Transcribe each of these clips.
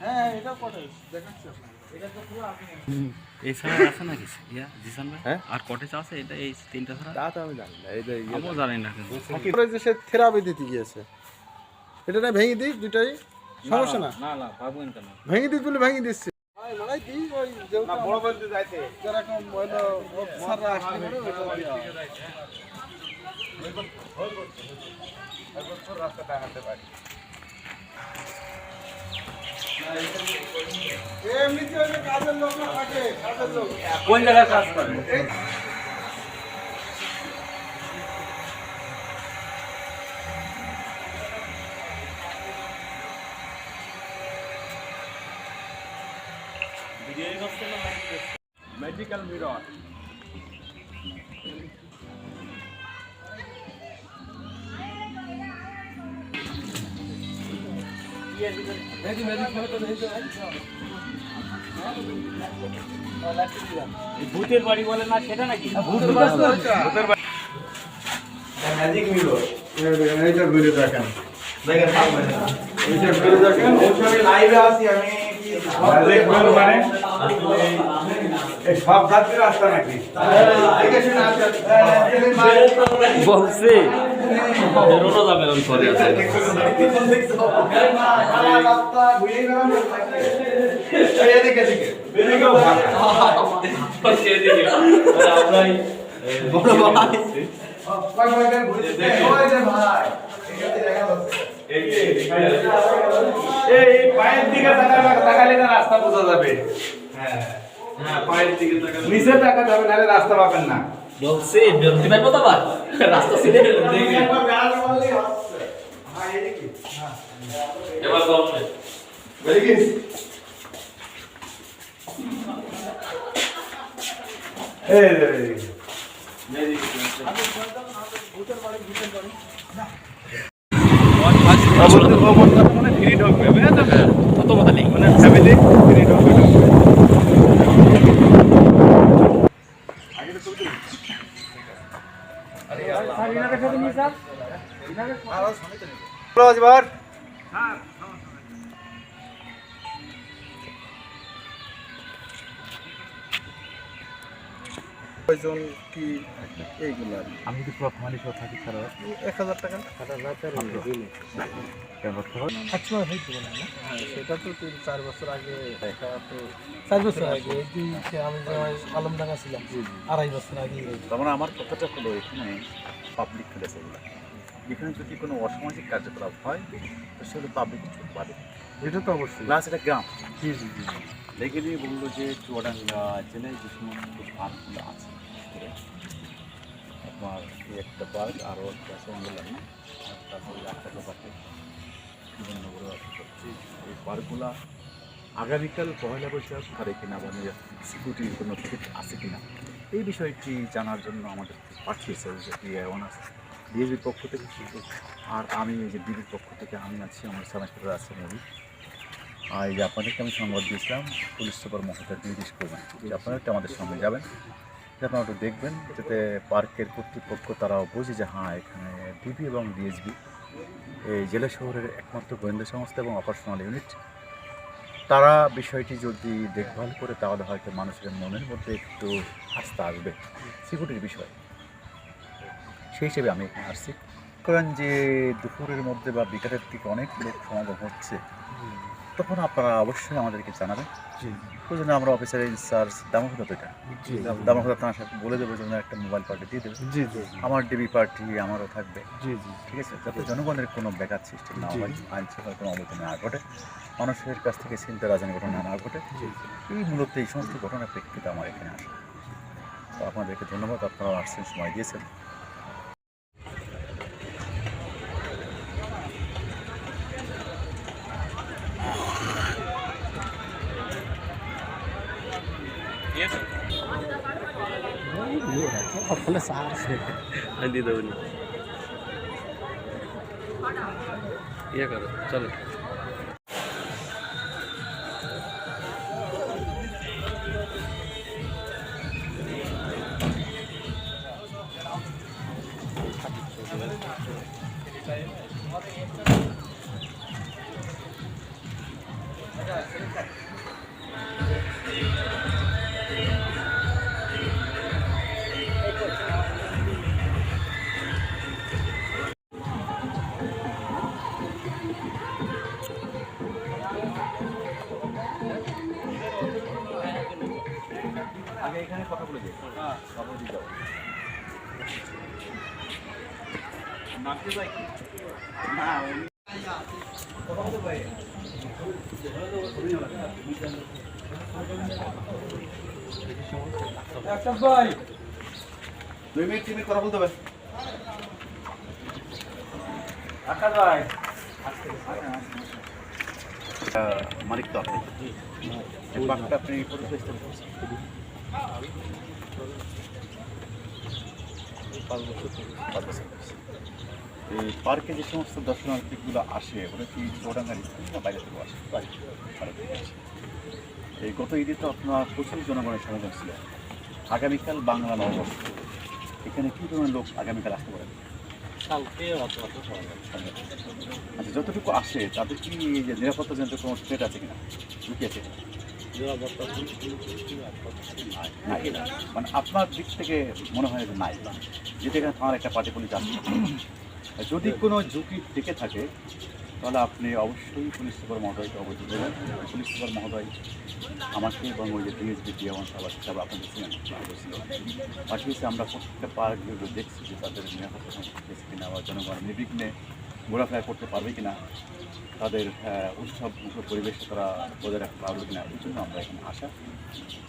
হ্যাঁ দেখাচ্ছি এছাড়া আছে নাকি? ইয়া জিসান ভাই? হ্যাঁ? আর কটেজ আছে? এটা এই তিনটা ছাড়া তা তো আমি জানি না এই যে আমিও জানি না কিন্তু। যে সে থেরাপি দিতে গিয়েছে। এটা না ভেঙে দিই দুটাই সমস্যা না? না না ভাববেন কেন। ভেঙে দিই বলে ভেঙে দিচ্ছি। যেরকম যেরকম অফিসাররা আসলে পরে কাজের লোকরা থাকে কোন জায়গায় কাজ করেন? মেডিকেল মিরর ভূতের বাড়ি বলে না সেটা নাকি? ম্যাজিক মিরর এইটার ভিডিও দেখেন এইটার ভিডিও দেখেন। আমি লাইভে আছি আমি। ম্যাজিক মিরর মানে? সব জাতির রাস্তা নাকি? বলছে। বেরোনো যাবে। ওই না রাস্তা বোঝা যাবে হ্যাঁ হ্যাঁ পায়ের দিকে নিচে তাকাতে হবে নাহলে রাস্তা পাবেন না বলছে বেরোতে পারব তো আবার রাস্তা সিধে একবার গাড়ি মারলেই হচ্ছে। হ্যাঁ, এদিকে। হ্যাঁ। এবার বলছে Very good. এই রে, এই রে। অবশ্যই, অবশ্যই এবার। কয়জন কি এইগুলো? আমি যদি পুরো ফ্যামিলি থাকি সারা এক হাজার টাকা কেমন খবর? হ্যাঁ? সেটা তো তিন চার বছর আগে এটা তো চার বছর আগে। আমি আলমডাঙ্গা ছিলাম আড়াই বছর আগে। তার মানে আমার কথাটা হলো এখানে পাবলিক প্লেস এখানে যদি কোনো অসামাজিক কার্যকলাপ হয় তো সেগুলো পাবলিক পাবে। এটা তো অবশ্যই। প্লাস এটা গ্রাম। জি জি জি লেগে দিয়ে বলল যে চুয়াডাঙ্গা জেলায় যে সমস্ত পার্কগুলো আছে করে আপনার এই একটা পার্ক আরও একটা আছে অঙ্গলামি তারপরে একটা পার্কে বিভিন্ন। এই পার্কগুলা আগামীকাল পয়লা বৈশাখ পারে কিনা বা নিজের সিকিউরিটির কোনো ফিট আছে কিনা এই বিষয়টি জানার জন্য আমাদের পাঠিয়েছে যে অনার্স বিএবির পক্ষ থেকে আর আমি এই যে বিবির পক্ষ থেকে আমি আছি, আমার সমাজপুরে আছে নবী আর এই যে আপনাদেরকে আমি সংবাদ দিয়েছিলাম, পুলিশ সুপার মহোদয় নির্দেশ করবেন যে আপনারা একটু আমাদের সঙ্গে যাবেন আপনারা একটু দেখবেন, যাতে পার্কের কর্তৃপক্ষ তারাও বোঝে যে হ্যাঁ এখানে ডিবি এবং ডিএসবি এই জেলা শহরের একমাত্র গোয়েন্দা সংস্থা এবং অপারেশনাল ইউনিট তারা বিষয়টি যদি দেখভাল করে, তাহলে হয়তো মানুষের মনের মধ্যে একটু আস্থা আসবে। সিকিউরিটির বিষয়। সেই হিসেবে আমি এখানে আসছি কারণ যে দুপুরের মধ্যে বা বিকালের দিকে অনেক লোক সমাগম হচ্ছে তখন আপনারা অবশ্যই আমাদেরকে জানাবেন। জি। প্রয়োজনে আমরা অফিসারের ইনচার্জ দামোহর এটা জি। দামোহর আপনার সাথে বলে দেবো যে ওনার একটা মোবাইল পার্টি দিয়ে দেবে। আমার ডিবি পার্টি আমারও থাকবে। জি জি ঠিক আছে? যাতে জনগণের কোনো ব্যাঘাত সৃষ্টি না হয় আইন শৃঙ্খলার কোনো অবনতি না ঘটে মানুষের কাছ থেকে চিন্তা রাজনীতি ঘটনা না ঘটে। এই মূলত এই সমস্ত ঘটনার প্রেক্ষিতে আমার এখানে আসে। তো আপনাদেরকে ধন্যবাদ আপনারা আসছেন সময় দিয়েছেন। sa akin. Hindi daw niya. Iya ka daw. ভাই দুই মিনিট তিন মিনিট কথা বলতে হবে ভাই মালিক তো আপনি আপনি পাঁচ বছর হয়েছে। এই পার্কে যে সমস্ত দর্শনার্থীগুলো আসে ওরা কি চৌডাঙ্গার না বাইরে থেকে আসে। এই গত ঈদে তো আপনার প্রচুর জনগণের সমাগম ছিল। আগামীকাল বাংলা নববর্ষ। এখানে কি ধরনের লোক আগামীকাল আসতে অত আচ্ছা যতটুকু আসে তাদের কি যে নিরাপত্তা জনিত কোনো? থ্রেট আছে কিনা? ঝুঁকি আছে? মানে আপনার দিক থেকে মনে হয় যে নাই। যেটা এখানে থানার একটা পার্টি পুলিশ আছে যদি কোনো ঝুঁকি থেকে থাকে তাহলে আপনি অবশ্যই পুলিশ সুপার মহোদয়কে অবহিত দেবেন পুলিশ সুপার মহোদয় আমাকে এবং ওই যে ডিএসবি ডিএমন সাহেব সাহেব আপনাদের ছিলেন ছিল পাশাপাশি আমরা প্রত্যেকটা পার্ক পার্কগুলো দেখছি যে তাদের নিরাপত্তা সংস্থা কিনা বা জনগণ নির্বিঘ্নে ঘোরাফেরা করতে পারবে কিনা তাদের উৎসব মুখর পরিবেশ তারা বজায় রাখতে পারবে কিনা এই জন্য আমরা এখানে আসা।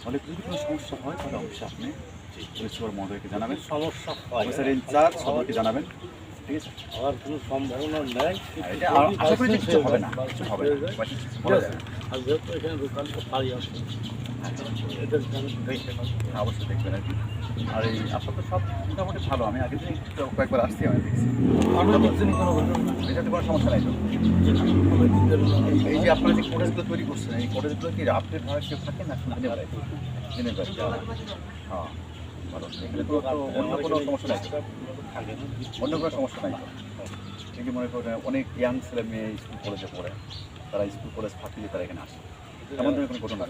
ফলে যদি কোনো সমস্যা হয় তাহলে অবশ্যই আপনি পুলিশ সুপার মহোদয়কে জানাবেন। সমস্যা অফিসার ইনচার্জ সবাইকে জানাবেন। আছে হওয়ার কোনো সম্ভাবনা নেই। আশা করি কিছু হবে না কিছু না বলা। আর যেহেতু এখানে দোকানটা পারি হ্যাঁ, অবশ্যই দেখবেন আর কি। আর এই আপনার তো সব মোটামুটি ভালো। আমি আগে থেকে কয়েকবার আসছি আমি দেখছি। কোনো এটাতে কোনো সমস্যা নাই তো। এই- যে আপনারা যে কোডেজগুলো তৈরি করছেন এই কোডেজগুলো কি আপডেট ভাবে কেউ থাকে না? দিনে বেলায় দিনে হ্যাঁ। এখানে তো তো অন্য কোনো সমস্যা নাই? থাকে অন্য কোনো সমস্যা নাই তো? মনে করেন অনেক ইয়াং ছেলে মেয়ে স্কুল কলেজে পড়ে। তারা স্কুল কলেজ ফাঁকি দিয়ে তারা এখানে আসে। এমন ধরনের কোনো ঘটনা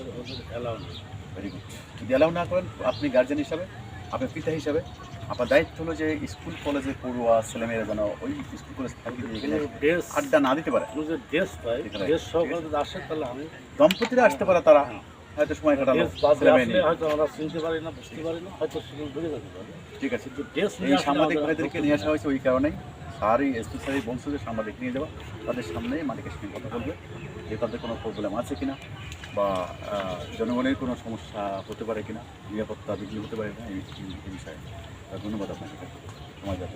অ্যালাউ নেই। ভেরি গুড যদি অ্যালাউ না করেন আপনি গার্জেন হিসাবে আপনার পিতা হিসাবে আপনার দায়িত্ব হলো যে স্কুল কলেজে পড়ুয়া ছেলেমেয়েরা যেন ওই স্কুল কলেজ ফাঁকি দিয়ে এখানে আড্ডা না দিতে পারে। দম্পতিরা আসতে পারে তারা। হয়তো সময় কাটানো হয়তো আমরা চিনতে পারি না বুঝতে পারি না হয়তো সেগুলো ধরে যেতে পারে ঠিক আছে। এই সাংবাদিক ভাইদেরকে নিয়ে আসা হয়েছে ওই কারণেই। স্যারই এসপি স্যারই যে সাংবাদিক নিয়ে যাওয়া। তাদের সামনে মালিকের সঙ্গে কথা বলবে যে তাদের কোনো প্রবলেম আছে কিনা বা জনগণের কোনো সমস্যা হতে পারে কিনা নিরাপত্তা বিঘ্ন হতে পারে কিনা এই বিষয়ে। ধন্যবাদ আপনাকে। সময় জন্য